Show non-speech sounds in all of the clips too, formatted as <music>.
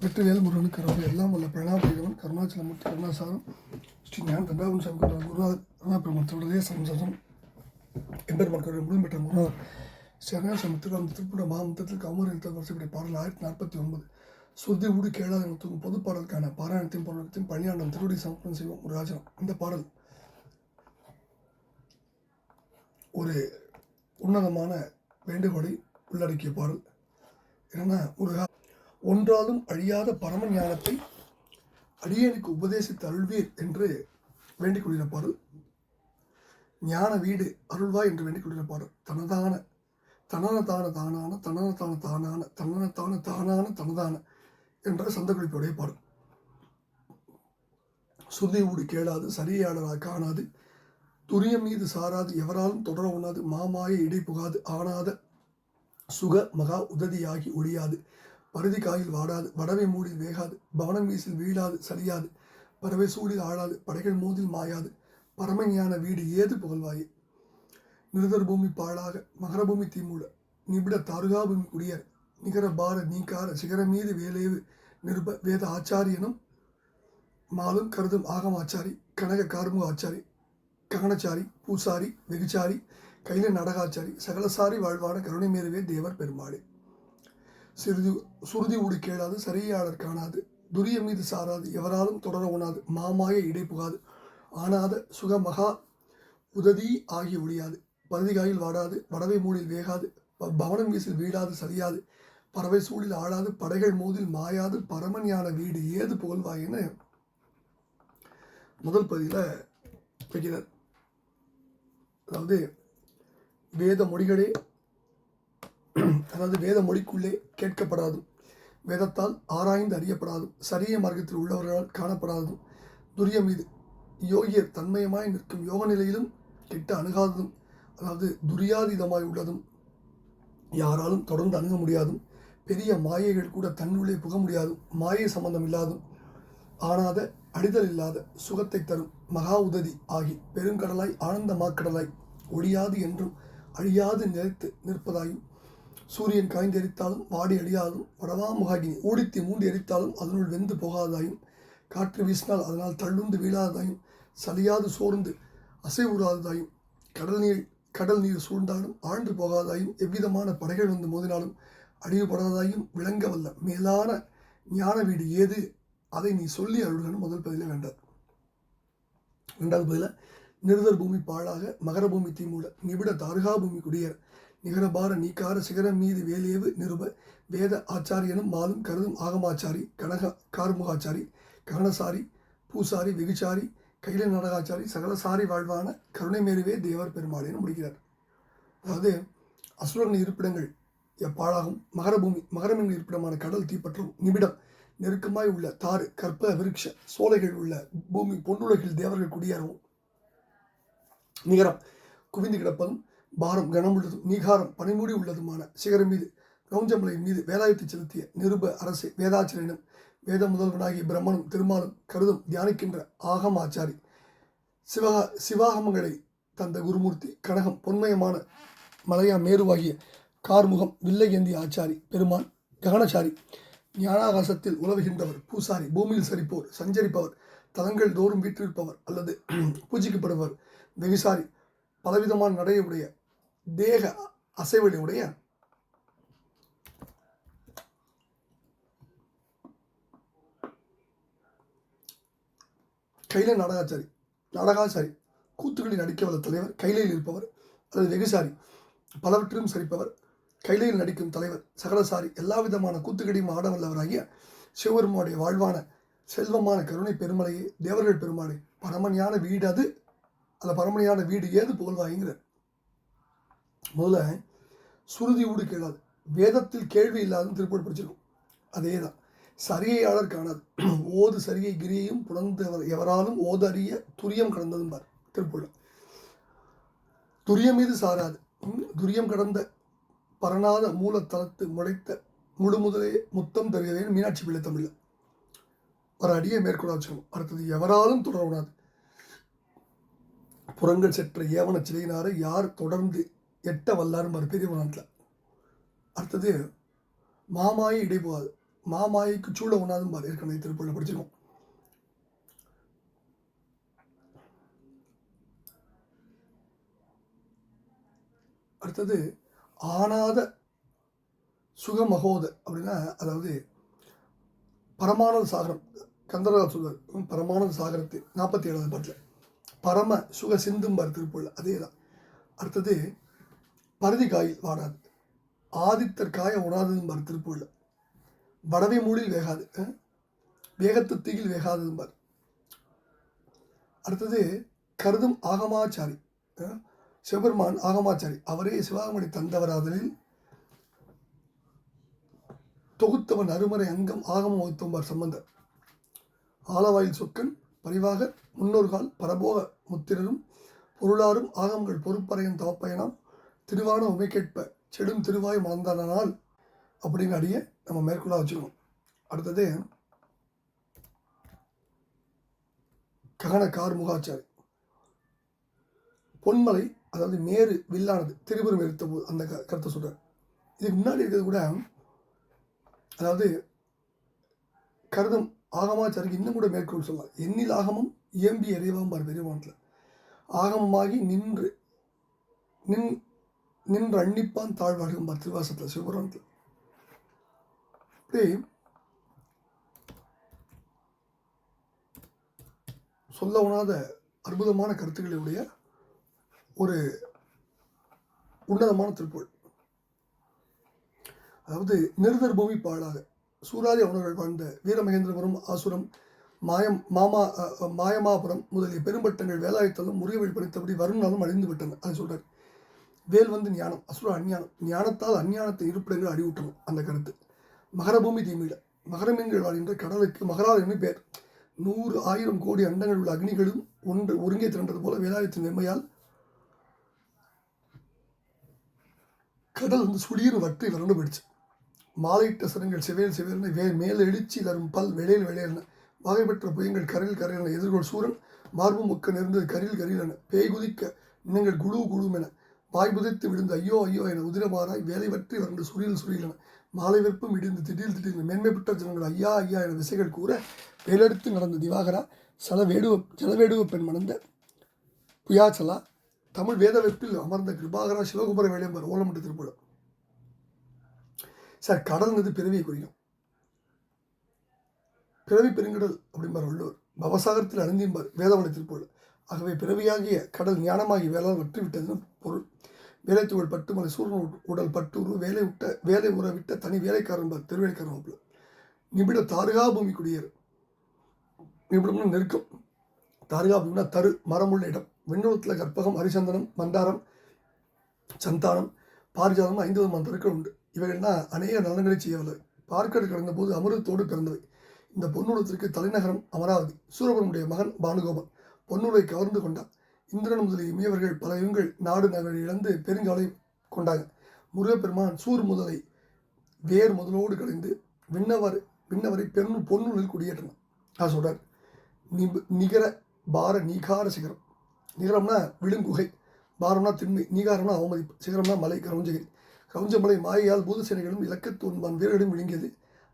வெற்றிவேல் முருகனுக்கு கருணை எல்லாம் வல்ல பிரணாபைரவன் கருணாச்சலமூர்த்தி கருணாசாரம் ஸ்ரீ ஞான தண்டாபன் சாமி கொண்ட குருநாதர் கருணாபிரமன் சம்சம் எம்பெர் மக்களுடைய முழுமை பெற்ற குருநாதர் ஸ்ரீ சமுத்திரம் அந்த திருப்புட மாமந்தத்தில் கௌமரத்தில் வரிசைப்படைய பாடல் ஆயிரத்தி நாற்பத்தி ஒன்பது. சுருதி ஊடு கேளாத எனத்துக்கும் பொது பாடலுக்கான பாராயணத்தையும் பொருளத்தையும் பணியாண்டம் திருவடி சமர்ப்பணம் செய்வோம் ஒரு ராஜனம் இந்த பாடல் ஒரு உன்னதமான வேண்டுகோளை உள்ளடக்கிய பாடல். என்னென்னா முருகா ஒன்றாலும் அழியாத பரம ஞானத்தை அடியனுக்கு உபதேசித்து அருள்வீர் என்று வேண்டிக் கொள்கிற பாடல் ஞான வீடு அருள்வா என்று வேண்டிக் கொள்கிற பாடல் தனதான தனன தான தானான தனன தான தானான தனன தான தானான தனதான என்ற சந்தகுறிப்புடைய பாடல் சுதி ஊடு கேளாது சரியாளரா காணாது துரியம் மீது சாராது எவராலும் தொடர உண்ணாது மாமாய இடை புகாது ஆனாத சுக மகா உததியாகி ஒழியாது. பருதி காயில் வாடாது வடவை மூடில் வேகாது பவனம் வீசில் வீழாது சரியாது பறவை சூடில் ஆழாது படைகள் மோதில் மாயாது பரமஞான வீடு ஏது புகழ்வாயே? நிருதர் பூமி பாழாக மகரபூமி தீமூல நிபிட தாருகாபூமி குடியர் நிகர பார நீக்கார சிகர மீது வேலேவு நிருப வேத ஆச்சாரியனும் மாலும் கருதும் ஆகம் ஆச்சாரி கனக கார்முக ஆச்சாரி ககனச்சாரி பூசாரி வெகுச்சாரி கைல நடகாச்சாரி சகலசாரி வாழ்வான கருணை மேருவே தேவர் பெருமாளே. சிறிது சுருதி ஊடு கேளாது சரியாளர் காணாது துரிய மீது சாராது எவராலும் தொடர உணாது மாமாய இடை புகாது ஆனாத சுக மகா உததி ஆகி ஒழியாது. பருதிகாயில் வாடாது வடவை மூடில் வேகாது ப- பவனம் வீசில் வீடாது சரியாது. பறவை சூழில் ஆளாது படைகள் மோதில் மாயாது பரமஞான வீடு ஏது புகழ்வாயின்னு முதல் பதியில் வைக்கிறார். அதாவது வேத மொழிகளே <clears throat> அதாவது வேத மொழிக்குள்ளே கேட்கப்படாதும் வேதத்தால் ஆராய்ந்து அறியப்படாதும் சரிய மார்க்கத்தில் உள்ளவர்களால் காணப்படாததும் துரிய மீது யோகியர் தன்மயமாய் நிற்கும் யோக நிலையிலும் கெட்ட அணுகாததும் அதாவது துரியாதீதமாய் உள்ளதும் யாராலும் தொடர்ந்து அணுக முடியாதும் பெரிய மாயைகள் கூட தன்னுள்ளே புக முடியாதும் மாயை சம்பந்தம் இல்லாதும் ஆனாத அடிதல் இல்லாத சுகத்தை தரும் மகா உததி ஆகி பெருங்கடலாய் ஆனந்த மாக்கடலாய் ஒழியாது என்றும் அழியாது நிலைத்து நிற்பதாயும் சூரியன் காய்ந்து எரித்தாலும் வாடி அழியாதும். வடவாமுகாகினி ஓடித்து மூண்டு எரித்தாலும் அதனுள் வெந்து போகாதாயும். காற்று வீசினால் அதனால் தள்ளுந்து வீழாததாயும் சலியாது சோர்ந்து அசைவுறாததாயும் கடல் நீர் கடல் நீர் சூழ்ந்தாலும் ஆழ்ந்து போகாதாயும். எவ்விதமான படைகள் வந்து மோதினாலும் அழிவுபடாததாயும் விளங்க வல்ல. மேலான ஞான வீடு ஏது? அதை நீ சொல்லி அருள்கன்னு முதல் பதில வேண்டார் ரெண்டாவது பதில நிருதர் பூமி பாழாக மகர பூமி தீமூட நிபிட தாருகா பூமி குடியேற. நிகரபார நீக்கார சிகரம் மீது வேலியவு நிருப வேத ஆச்சாரியனும் மாலும் கருதும் ஆகமாச்சாரி கனக கார்முகாச்சாரி ககனசாரி பூசாரி வெகுச்சாரி கைல நடகாச்சாரி சகலசாரி வாழ்வான கருணை மேலுவே தேவர் பெருமாளேன்னு முடிக்கிறார். அதாவது அசுரன் இருப்பிடங்கள் எப்பாழாகும்? மகரபூமி மகரம் இருப்பிடமான கடல் தீப்பற்றும் நிமிடம் நெருக்கமாய் உள்ள தாறு கற்ப விருட்ச சோலைகள் உள்ள பூமி பொன்னுலகில் தேவர்கள் குடியேறவும். நிகரம் குவிந்து கிடப்பதும் பாரம் கனமுள்ளதும் நீகாரம் பனிமூடி உள்ளதுமான சிகரம் மீது கவுஞ்சமலை மீது வேலாயத்தை செலுத்திய நிருப அரசு வேதாச்சரியனும் வேத முதல்வனாகிய பிரம்மனும் திருமாலும் கருதும் தியானிக்கின்ற ஆகம் ஆச்சாரி சிவகா சிவாகமங்களை தந்த குருமூர்த்தி கனகம் பொன்மயமான மலையா மேருவாகிய கார்முகம் வில்லை ஏந்திய ஆச்சாரி பெருமான் ககனச்சாரி ஞானாகாசத்தில் உலவுகின்றவர் பூசாரி பூமியில் சரிப்போர் சஞ்சரிப்பவர் தலங்கள் தோறும் வீற்றிருப்பவர் அல்லது <clears throat> பூஜிக்கப்படுபவர் வெகுசாரி பலவிதமான நடையுடைய தேக அசைவடையுடைய கையில நாடகாச்சாரி நாடகாச்சாரி கூத்துக்களில் நடிக்க வந்த தலைவர் கைலையில் இருப்பவர் அல்லது வெகுசாரி பலவற்றிலும் சரிப்பவர் கைலையில் நடிக்கும் தலைவர் சகலசாரி எல்லா விதமான கூத்துக்கடியும் ஆட வல்லவராகிய சிவபெருமானுடைய வாழ்வான செல்வமான கருணை பெருமலையே தேவர்கள் பெருமாளே பரமணியான வீடு அது அந்த பரமணியான வீடு ஏது புகழ்வாய்ங்கிறார் முதல்ல சுருதி ஊடு கேளாது. வேதத்தில் கேள்வி இல்லாதுன்னு திருப்பூர் படிச்சிருக்கும். அதே தான் சரியையாளர் காணாது. <clears throat> ஓது சரியை கிரியையும் புலந்தவர் எவராலும் ஓதறிய துரியம் கடந்ததும் பார் திருப்பூர் துரியம் மீது சாராது. துரியம் கடந்த பரணாத மூலத்தலத்து முளைத்த முழு முதலே முத்தம் தருகிறேன் மீனாட்சி பிள்ளை தமிழில். ஒரு அடியை மேற்கொள்ள வச்சுக்கணும். அடுத்தது எவராலும் தொடர புறங்கள் செற்ற ஏவன சிலையினாரை யார் தொடர்ந்து எட்ட வல்லாரும் பெரிய நாட்டில். அடுத்தது மாமாயை இடைபோகாது. மாமாய்க்கு சூழ உணாதும் பாரு. ஏற்கனவே திருப்பூரில் படிச்சிருக்கோம். அடுத்தது ஆனாத சுகமகோத அப்படின்னா அதாவது பரமானந்த சாகரம். கந்தரதாஸ் சுகர் பரமானந்த சாகரத்தை. நாற்பத்தி ஏழாவது பாட்டில். பரம சுக சிந்தும்பார் திருப்பூரில் அதே தான் அடுத்தது பருதி காயில் வாடாது. ஆதித்தர் காய உணாததும்பார் திருப்பூரில். வடவை மூடில் வேகாது வேகத்து தீயில் வேகாததும்பார் அடுத்தது கருதும் ஆகமாச்சாரி சிவபெருமான் ஆகமாச்சாரி அவரே சிவாகமணி தந்தவராதலில் தொகுத்தவன் அருமறை அங்கம் ஆகம வகுத்தம்பார் சம்பந்தர். ஆலவாயில் சொக்கன் பரிவாக முன்னோர்கால் பரபோக முத்திரரும் பொருளாரும் ஆகங்கள் பொறுப்பறையின் தவப்பயனாம் திருவான உமை செடும் திருவாய் மலர்ந்தானால் அப்படின்னு அடிய நம்ம மேற்கொள்ள வச்சுக்கணும். அடுத்தது ககன கார் முகாச்சாரி. பொன்மலை அதாவது மேரு வில்லானது திருபுரம் எடுத்த போது அந்த க கருத்தை சொல்கிறார் இதுக்கு முன்னாடி இருக்கிறது கூட அதாவது கருதம் ஆகமாச்சாரிக்கு இன்னும் கூட மேற்கோள் சொல்லலாம். எண்ணில் ஆகமம் இயம்பி அறிவாம்பார் பெரியவானத்தில் ஆகமமாகி நின்று நின் நின்று அன்னிப்பான் தாழ்வாடும்பார் திருவாசத்தில் சிவபுராணத்தில் அப்படி சொல்ல உணாத அற்புதமான கருத்துக்களுடைய ஒரு உன்னதமான திருப்பொள் அதாவது நிருதர் பூமி பாழாக. சூராதி அவனர்கள் வாழ்ந்த வீரமகேந்திரபுரம் ஆசுரம் மாயம் மாமா மாயமாபுரம் முதலிய பெரும்பட்டங்கள் வேலாயுத்தலும் முறியவழி படித்தபடி வருணாலும் அழிந்து விட்டன அது சொல்றார். வேல் வந்து ஞானம் அசுர அஞ்ஞானம். ஞானத்தால் அஞ்ஞானத்தை இருப்பிடங்கள் அடிவிட்டணும் அந்த கருத்து. மகரபூமி தீமீட மகரமீன்கள் வாழ்கின்ற கடலுக்கு மகரால் என்று பெயர். நூறு ஆயிரம் கோடி அண்டங்கள் உள்ள அக்னிகளும் ஒன்று ஒருங்கே திரண்டது போல வேதாயத்தின் வெம்மையால் கடல் வந்து சுடீர் வற்றி வறண்டு போயிடுச்சு. மாலையிட்ட சரங்கள் செவேல் செவேல்னு வே மேல் எழுச்சி தரும் பல் வெளியில் வெளியேறின. வகை பெற்ற புயங்கள் கரையில் கரையென எதிர்கொள் சூரன் மார்பு முக்க நேர்ந்தது கரில் கரிலென பேய் குதிக்க இன்னங்கள் குழு குழுமென. வாய் புதைத்து விழுந்து ஐயோ ஐயோ என உதிரமாறாய் வேலை வற்றி வறண்டு சுழில் மாலை வெப்பம் இடிந்து திடீர் திடீர்னு மேன்மைப்பட்ட ஜனங்கள் ஐயா ஐயா என விசைகள் கூற வேலெடுத்து நடந்த திவாகரா சலவேடுவ ஜலவேடுவ பெண் மணந்த புயாச்சலா தமிழ் வேத வெப்பில் அமர்ந்த கிருபாகரா சிவகுமர வேலையம்பர் ஓலமட்ட திருப்புழம் சார் கடல்ங்கிறது பிறவியை குறிக்கும் பிறவி பெருங்கடல் அப்படிம்பார் வள்ளுவர். பவசாகரத்தில் அணிந்திருப்பார் வேதவளை திருப்பூர். ஆகவே பிறவியாகிய கடல் ஞானமாகி வேளால் வற்றி பொருள். வேலைத்துகள் பட்டு மலை சூரன் உடல் பட்டு வேலை விட்ட வேலை உற விட்ட தனி வேலைக்காரன் பார் திருவேலைக்காரன் மாப்பிள்ள தாருகா பூமி குடியேறு. நிபிடம்னு நெருக்கம். தாருகா பூமினா தரு மரமுள்ள இடம். விண்ணுலத்தில் கற்பகம் ஹரிசந்தனம் மந்தாரம் சந்தானம் பாரிஜாதம் ஐந்து விதமான தருக்கள் உண்டு. இவைகள்லாம் அநேக நலன்களை செய்யவில்லை பார்க்கடு கடந்த போது அமிர்தத்தோடு பிறந்தவை. இந்த பொன்னுடத்திற்கு தலைநகரம் அமராவதி. சூரபனுடைய மகன் பானுகோபன் பொன்னுரை கவர்ந்து கொண்டார். இந்திரன் முதலிய இமையவர்கள் பல இவங்கள் நாடு நகரில் இழந்து பெருங்காலை கொண்டாங்க முருகப்பெருமான் சூர் முதலை வேர் முதலோடு கலைந்து விண்ணவர் விண்ணவரை பெண்ணு பொன்னுளில் குடியேற்றினான் நான் சொல்கிறார் நிகர பார நீகார சிகரம். நிகரம்னா விழுங்குகை. பாரம்னா திண்மை. நீகாரம்னா அவமதிப்பு. சிகரம்னா மலை கரவுஞ்சகிரி கவுஞ்சமலை மாயையால் பூதசேனைகளும் இலக்கத்தோன்பான் வீரர்களும் விழுங்கியது.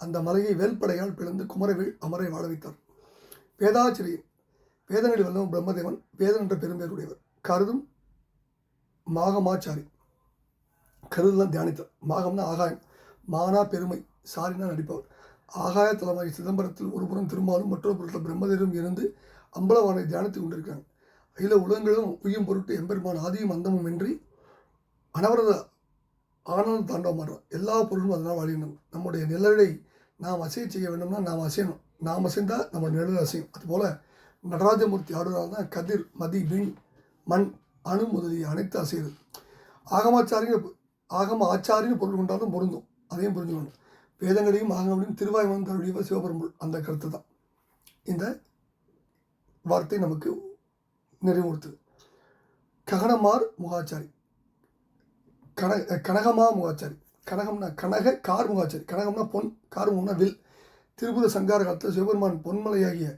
அந்த மலையை வேல்படையால் பிளந்து குமரவேல் அமரை வாழ வைத்தார். வேதாச்சரியம் வேதனடி வல்லவன் பிரம்மதேவன் வேதன் என்ற பெரும்பேருடையவர் கருதும் மாகமாச்சாரி. கருதுலாம் தியானித்தார் மாகம்னா ஆகாயம். மானா பெருமை சாரினா நடிப்பவர். ஆகாய தலமாகி சிதம்பரத்தில் ஒரு புறம் திருமாலும் மற்றொரு புறத்தில் பிரம்மதேவரும் இருந்து அம்பலவானை தியானித்துக் கொண்டிருக்கிறாங்க அகில உலகங்களும் உயும் பொருட்டு எம்பெருமான் ஆதியும் அந்தமும் இன்றி அனவரத ஆனந்த தாண்டவம் எல்லா பொருளும் அதனால் வாழிடணும் நம்முடைய நிழலை நாம் அசைய செய்ய வேண்டும்னா நாம் அசையணும். நாம் அசைந்தால் நம்ம நிழல் அசையும். அதுபோல் நடராஜமூர்த்தி ஆடுவதால் தான் கதிர் மதி விண் மண் அணு முதலிய அனைத்து அசையுது ஆகமாச்சாரின்னு ஆகம ஆச்சாரின்னு பொருள் கொண்டாலும் பொருந்தும். அதையும் புரிஞ்சுக்கணும். வேதங்களையும் ஆகங்களையும் திருவாயுமன் தருடைய சிவபெரும்புள் அந்த கருத்து தான். இந்த வார்த்தை நமக்கு நிறைவுறுத்துது. ககனமார் முகாச்சாரி. கன கனகமா முகாச்சாரி. கனகம்னா கனக car முகாச்சாரி. கனகம்னா Pon car முகம்னா will Tripura சங்கார காலத்தில் சிவபெருமான் பொன்மலையாகிய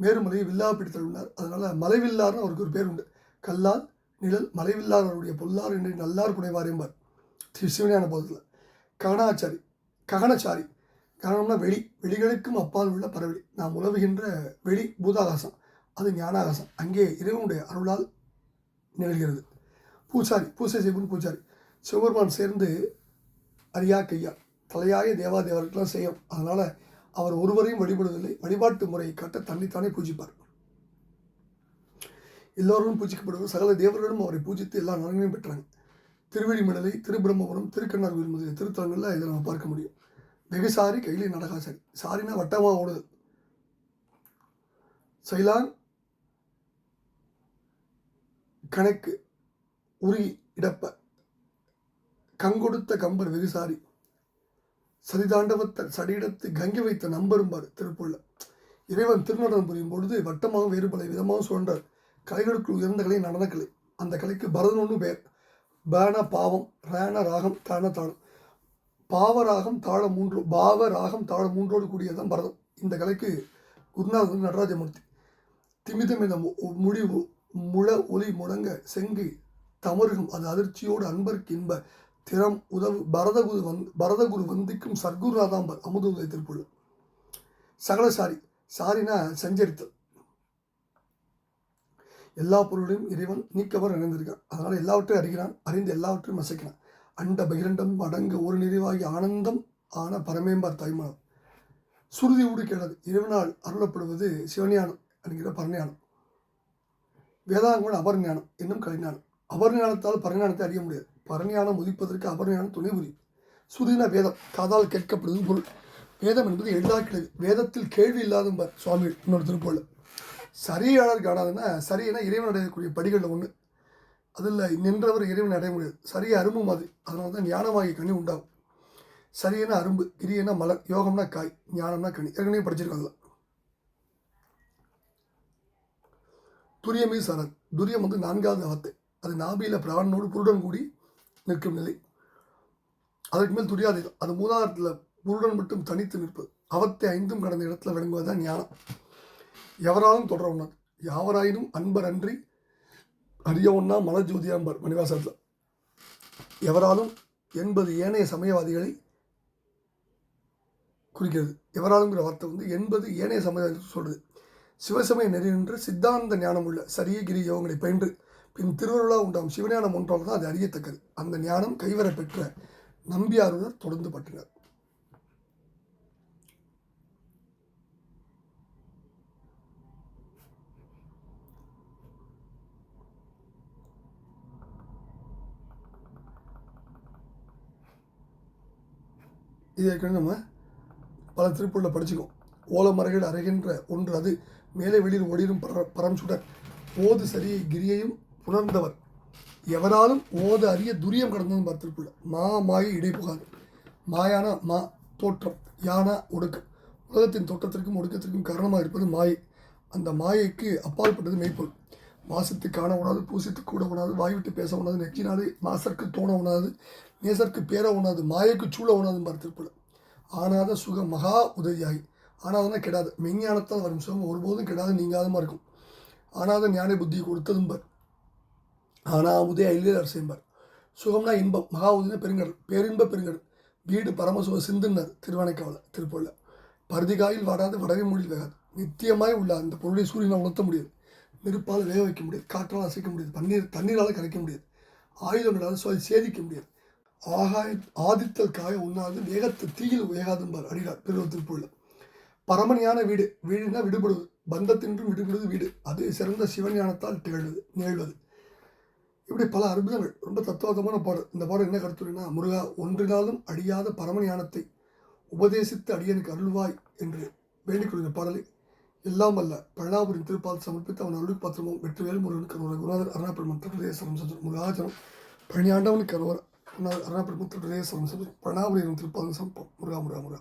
மேருமலையை வில்லா பிடித்தல் உள்ளார். அதனால் மலைவில்லார்னு அவருக்கு ஒரு பேர் உண்டு. கல்லால் நிழல் மலைவில்லார் அவருடைய பொல்லார் என்று நல்லார் புனைவார் என்பார். ஸ்ரீ சிவஞான போதத்தில். ககனாச்சாரி ககனச்சாரி. காரணம்னா வெளி வெளிகளுக்கும் அப்பால் உள்ள பறவை. நாம் உலவுகின்ற வெளி பூதாகாசம். அது ஞானாகாசம். அங்கே இறைவனுடைய அருளால் நிகழ்கிறது. பூசாரி பூசை செய்வன் பூசாரி. சிவபெருமான் சேர்ந்து அரியா கையா தலையாய தேவாதேவர்கள்லாம் செய்யும். அதனால் அவர் ஒருவரையும் வழிபடுவதில்லை. வழிபாட்டு முறையை காட்ட தன்னைத்தானே பூஜிப்பார். எல்லோரும் பூஜிக்கப்படுவர். சகல தேவர்களும் அவரை பூஜித்து எல்லா நலன்களையும் பெற்றாங்க. திருவெளிமடலை திருபிரம்மபுரம் திருக்கண்ணார்கோவில் முதலிய திருத்தலங்களில் இதை நம்ம பார்க்க முடியும். வெகுசாரி கையிலே நடகாசாரி. சாரினா வட்டமாக ஓடுது. சைலான் கணக்கு உருகி இடப்ப. கங்கொடுத்த கம்பர் வெகுசாரி. சரிதாண்டவத்தை சடியிடத்து கங்கி வைத்த நம்பரும்பார் திருப்புள்ள. இறைவன் திருநடனம் புரியும் பொழுது வட்டமாகவும் வேறு பல விதமாகவும் சுழன்றார். கலைகளுக்குள் உயர்ந்த கலை நடனக்கலை. அந்த கலைக்கு பரதன் பேர் பேன பாவம் ரேன ராகம் தான தாளம் பாவராகம் தாளம் மூன்று பாவ ராகம் தாளம் மூன்றோடு கூடியதான் பரதம். இந்த கலைக்கு குருநாதன் நடராஜமூர்த்தி. திமிதமித முடிவு முழ ஒளி முழங்க செங்கு தமருகம் அது அதிர்ச்சியோடு அன்பர்க்கு இன்ப திறம் உதவு பரதகுரு வந் பரதகுரு வந்திக்கும் சர்க்குருநாதாம்பர் அமுத உதய திருப்புள்ள சகலசாரி சாரினா சஞ்சரித்தல் எல்லா பொருளையும் இறைவன் நீக்கவர் இணைந்திருக்கான் அதனால் எல்லாவற்றையும் அறிகிறான் அறிந்து எல்லாவற்றையும் அசைக்கிறான். அண்ட பகிரண்டம் அடங்க ஒரு நிறைவாகி ஆனந்தம் ஆன பரமேம்பார் தாய்மானம் சுருதி ஊடு இறைவனால் அருளப்படுவது சிவஞானம் என்கிற பரஞானம். வேதாங்கோட அபர்ஞானம் என்னும் கலைஞானம். அபர்ஞானத்தால் பரஞானத்தை அறிய முடியாது. பரணியானம் உதிப்பதற்கு அபர்ஞானம் துணை புரியும் சுதின வேதம் காதால் கேட்கப்படுவது பொருள். வேதம் என்பது எளிதாக வேதத்தில் கேள்வி இல்லாத சுவாமி இன்னொரு திருப்போல். சரியாளர் காணாதுன்னா சரியென இறைவன் அடையக்கூடிய படிகளில் ஒன்று அதில் நின்றவர் இறைவன் அடைய முடியாது. சரியாக அரும்பு மாதிரி அதனால தான் ஞானமாகிய கனி உண்டாகும். சரியான அரும்பு கிரியனா மலர் யோகம்னா காய் ஞானம்னா கனி. ஏற்கனவே படிச்சிருக்காங்க துரியமே சரண் துரியம் வந்து நான்காவது அவத்தை. அது நாபியில் பிராணனோடு குருடன் கூடி நிற்கும் நிலை. அதற்கு மேல் துரியாதீதம் அது மூதாரத்தில் புருடன் மட்டும் தனித்து நிற்பது அவத்தை ஐந்தும் கடந்த இடத்துல விளங்குவது தான் ஞானம். எவராலும் தொடர ஒன்றாது யாவராயினும் அன்பர் அன்றி அறிய ஒன்றா மலஜோதியாம்பர் மணிவாசத்தில் எவராலும் என்பது ஏனைய சமயவாதிகளை குறிக்கிறது. எவராலுங்கிற வார்த்தை வந்து என்பது ஏனைய சமயவாதிகள் சொல்கிறது சிவசமய நெறி நின்று சித்தாந்த ஞானம் உள்ள சரிய கிரி யோகங்களை பயின்று பின் திருவருளா உண்டாகும் சிவஞானம் ஒன்றால் தான் அது அறியத்தக்கது. அந்த ஞானம் கைவர பெற்ற நம்பியாருடன் தொடர்ந்து பற்றினர். இது ஏற்கனவே நம்ம பல திருப்பூரில் படிச்சுக்கோம். ஓலமறைகள் அறைகின்ற ஒன்று அது மேலே வெளியில் ஒளிரும் பர பரம் சுடர். போது சரியை கிரியையும் உணர்ந்தவர் எவராலும் ஓத அறிய துரியம் கடந்ததும் பார்த்திருப்புள்ள மா மாயை இடை புகாது மாயான மா தோற்றம் யானா ஒடுக்கம் உலகத்தின் தோற்றத்திற்கும் ஒடுக்கத்திற்கும் காரணமாக இருப்பது மாயை. அந்த மாயைக்கு அப்பாற்பட்டது மெய்ப்பொருள். மாசத்து காண உணாது பூசித்து கூட உணாது வாய்விட்டு பேச உணாது நெச்சினாது மாசற்கு தோண உணாது நேசருக்கு பேர உணாது மாயைக்கு சூழ உணாதுன்னு பார்த்திருப்பது ஆனாத சுக மகா உதவியாகி ஆனாதனா கெடாது. மெஞ்ஞானத்தால் வரும் சுகம் ஒருபோதும் கெடாது நீங்காதமாக இருக்கும். ஆனாத ஞான புத்தி கொடுத்ததும் பார். ஆனால் உதய ஐலியர் அரசைம்பார் சுகம்னா இன்பம் மகா உதவினா பெருங்கடல் பேரின்ப பெருங்கடல். வீடு பரமசுவ சிந்துனர் திருவானைக்காவல திருப்பூரில். பருதிகாயில் வாடாது வடவே மொழியில் வேகாது. நித்தியமாய் உள்ள அந்த பொருளை சூரியனை உணர்த்த முடியாது. நெருப்பால் வேக வைக்க முடியாது. காற்றால் அசைக்க முடியாது. தண்ணீர் தண்ணீரால் கரைக்க முடியாது. ஆயுதங்களால் சோ சேதிக்க முடியாது. ஆகாய ஆதித்தல் காய உண்ணாது வேகத்தை தீயில் வேகாதும்பார் அடிகார் பெருவத்தில் போல பரமணியான வீடு வீடுனா விடுபடுவது. பந்தத்தின்றும் விடுபடுவது வீடு. அது சிறந்த சிவஞானத்தால் திகழ்வது நிகழ்வது. இப்படி பல அற்புதங்கள் ரொம்ப தத்துவார்த்தமான பாடல். இந்த பாடல் என்ன கருத்துனா முருகா ஒன்றினாலும் அழியாத பரமஞானத்தை உபதேசித்து அடியனுக்கு அருள்வாய் என்று வேண்டிக் கொள்கிற பாடலை எல்லாம் அல்ல பழனாபுரின் திருப்பால் சமர்ப்பித்து அவன் அருள் பாத்திரமும் வெற்றிவேல் முருகனுக்கு அருள் குருநாதர் அருணாபுரம் மத்திரப்பிரதேசம் முருகாச்சலம் பழனியாண்டவனுக்கு அருவர் அருணாபுரம் மத்திரப்பிரதேசம் பழனாபுரியின் திருப்பால் சமர்ப்பம். முருகா முருகா முருகா.